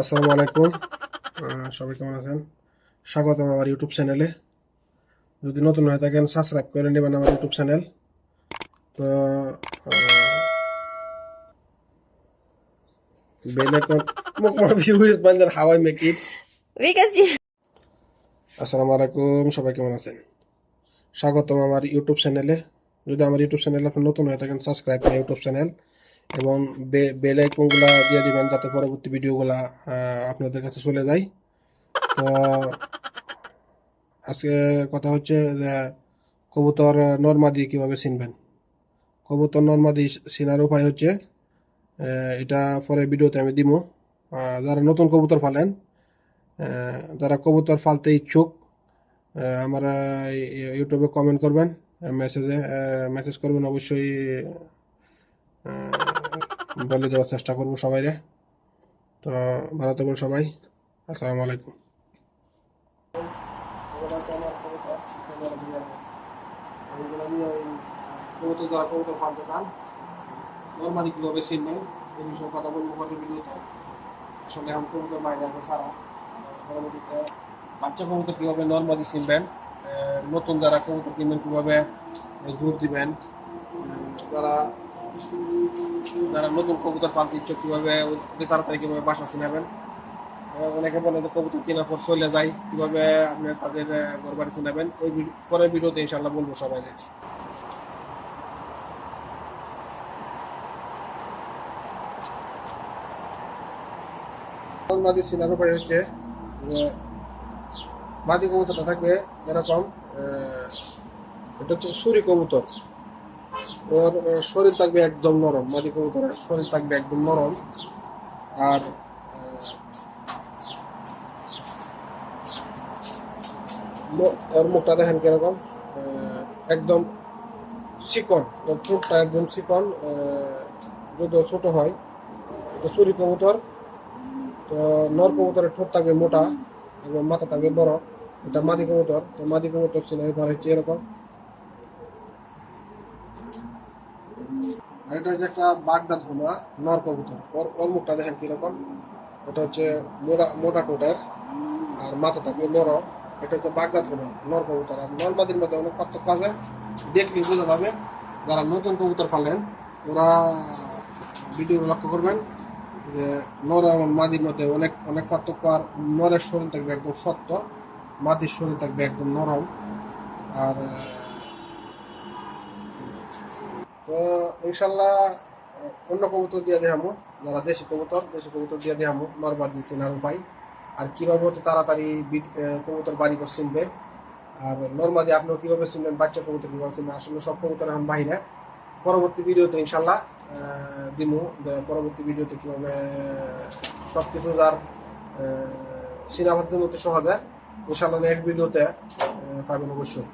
আসসালামু আলাইকুম। সবাই কেমন আছেন? স্বাগতম আমার ইউটিউব চ্যানেলে। যদি নতুন হয়ে থাকেন সাবস্ক্রাইব করে নেবেন আমার ইউটিউব চ্যানেল। তো হাওয়াই মেক আসসালামু আলাইকুম সবাই কেমন আছেন? স্বাগতম আমার ইউটিউব চ্যানেলে। যদি আমার ইউটিউব চ্যানেলে আপনি নতুন হয়ে থাকেন সাবস্ক্রাইব ইউটিউব চ্যানেল। এবং বেল আইকনগুলো দিয়ে দিবেন যাতে পরবর্তী ভিডিওগুলো আপনাদের কাছে চলে যায়। তো আজকে কথা হচ্ছে যে, কবুতর নর্মাদি কীভাবে চিনবেন কবুতর নর্মাদি চিনার উপায় হচ্ছে এটা পরে ভিডিওতে আমি দিব যারা নতুন কবুতর ফালেন যারা কবুতর ফালতে ইচ্ছুক আমার ইউটিউবে কমেন্ট করবেন মেসেজে মেসেজ করবেন অবশ্যই বলে দেওয়ার চেষ্টা করব সবাইরে। তো ভালো থাকবেন সবাই। আসসালামু আলাইকুম। যারা চান কীভাবে কথা বলব এখন সারা। বাচ্চা কবুতর কীভাবে নর্মালি চিনবেন নতুন যারা কবুতর কিনবেন কীভাবে জোর দিবেন যারা যারা নতুন কবুতর পালতে ইচ্ছুক, কীভাবে অতি তাড়াতাড়ি কীভাবে বাসা চিনাবেন অনেকে বলে যে কবুতর কেনার পর চলে যায়, কীভাবে আপনি তাদের ঘর বাড়ি চিনাবেন ওই পরের ভিডিওতে ইনশাল্লাহ বলব সবাই মাদি চিনার উপায় হচ্ছে মাদি কবুতরটা থাকবে এরকম এটা হচ্ছে সুরি কবুতর। ওর শরীর থাকবে একদম নরম, মাদি কবুতরের শরীর থাকবে একদম নরম। আর ওর মুখটা দেখেন কীরকম একদম চিকন ওর ঠোঁটটা একদম চিকন যদিও ছোট হয়, এটা চুরি কবুতর, তো নর কবুতরের ঠোঁট থাকবে মোটা এবং মাথা থাকবে বড়, এটা মাদি কবুতর, তো মাদি কবুতর ছিল এবার হচ্ছে এরকম। আর এটা হচ্ছে একটা বাগদা ধোমা নর কবুতর। ওর ওর মুখটা দেখেন কীরকম। এটা হচ্ছে মোটা মোটা ঠোঁটের আর মাথা থাকবে বড় এটা হচ্ছে বাগদা ধোমা নর কবুতর। আর নর মাদির মধ্যে অনেক পার্থক্য আছে। দেখলে বোঝা যাবে যারা নতুন কবুতর ফালেন ওরা ভিডিও লক্ষ্য করবেন যে নর এবং মাদির মধ্যে অনেক অনেক পার্থক্য। আর নরের শরীর থাকবে একদম শক্ত, মাদির শরীর থাকবে একদম নরম। আর তো ইনশাল্লাহ অন্য কবুতর দিয়ে দেখামো, যারা দেশি কবুতর দেশি কবুতর দিয়ে দেখামো নরমাদ দিয়ে চেনার উপায়। আর কীভাবে অতি তাড়াতাড়ি কবুতর বাড়ি করে চিনবে? আর নর্মাদি আপনিও কীভাবে চিনবেন, বাচ্চা কবুতর কীভাবে চিনবেন? আসলে সব কবুতর এখন বাইরে। পরবর্তী ভিডিওতে ইনশাল্লাহ দিমু। পরবর্তী ভিডিওতে কীভাবে সব কিছু যার জন্য অতি সহজে। ইনশাল্লাহ নেক্সট ভিডিওতে পাবেন অবশ্যই।